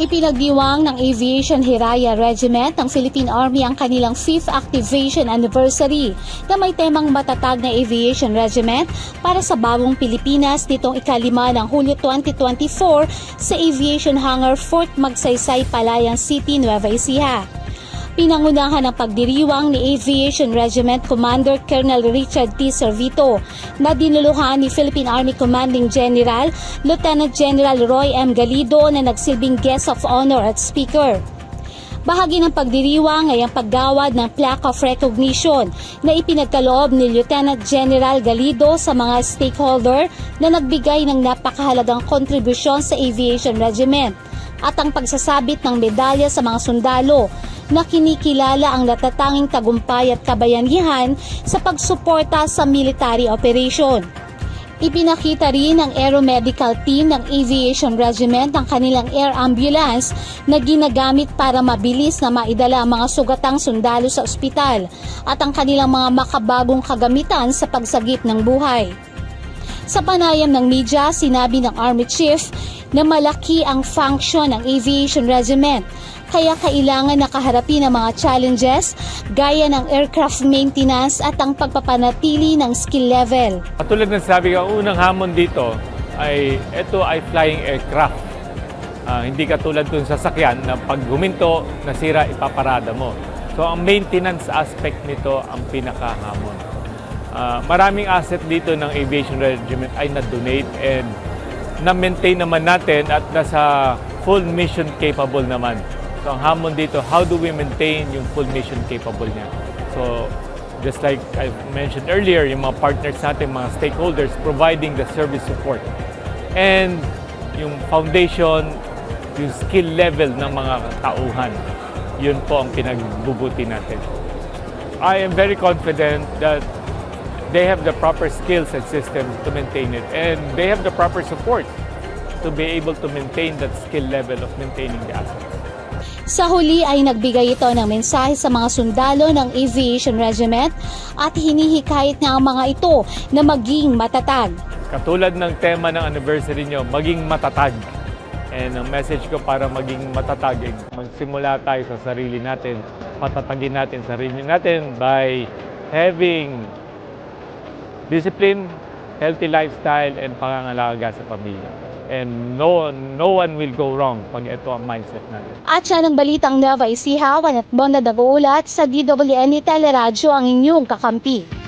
Ipinagdiwang ng Aviation Hiraya Regiment ng Philippine Army ang kanilang 5th activation anniversary na may temang matatag na Aviation Regiment para sa bagong Pilipinas nitong ikalima ng Hulyo 2024 sa Aviation Hangar Fort Magsaysay, Palayan City, Nueva Ecija. Pinangunahan ng pagdiriwang ni Aviation Regiment Commander Colonel Richard T. Servito na dinuluhan ni Philippine Army Commanding General Lieutenant General Roy M. Galido na nagsilbing guest of honor at speaker. Bahagi ng pagdiriwang ay ang paggawad ng plaque of recognition na ipinagkaloob ni Lieutenant General Galido sa mga stakeholder na nagbigay ng napakahalagang kontribusyon sa Aviation Regiment at ang pagsasabit ng medalya sa mga sundalo na kinikilala ang natatanging tagumpay at kabayanihan sa pagsuporta sa military operation. Ipinakita rin ng aeromedical team ng Aviation Regiment ang kanilang air ambulance na ginagamit para mabilis na maidala ang mga sugatang sundalo sa ospital at ang kanilang mga makabagong kagamitan sa pagsagip ng buhay. Sa panayam ng media, sinabi ng Army Chief na malaki ang function ng Aviation Regiment kaya kailangan nakaharapin ang mga challenges gaya ng aircraft maintenance at ang pagpapanatili ng skill level. Katulad ng sabi ko, ang unang hamon dito ay ito ay flying aircraft. Ah, hindi katulad dun sa sakyan na pag huminto, nasira, ipaparada mo. So ang maintenance aspect nito ang pinakahamon. Ah, maraming asset dito ng Aviation Regiment ay na-donate and na-maintain naman natin at nasa full mission capable naman. So ang hamon dito, how do we maintain yung full mission capable niya? So just like I mentioned earlier, yung mga partners natin, mga stakeholders, providing the service support. And yung foundation, yung skill level ng mga tauhan, yun po ang pinagbubuti natin. I am very confident that they have the proper skills and system to maintain it. And they have the proper support to be able to maintain that skill level of maintaining the assets. Sa huli ay nagbigay ito ng mensahe sa mga sundalo ng Aviation Regiment at hinihikayat niya ang mga ito na maging matatag. Katulad ng tema ng anniversary nyo, maging matatag. And ang message ko para maging matatag, eh, magsimula tayo sa sarili natin, patatagin natin sarili natin by having discipline, healthy lifestyle, and pangangalaga sa pamilya. And no, no one will go wrong pag ito ang mindset natin. At siya ng balitang Nueva Ecija, at Bonda Dagulat sa DWN Teleradyo ang inyong kakampi.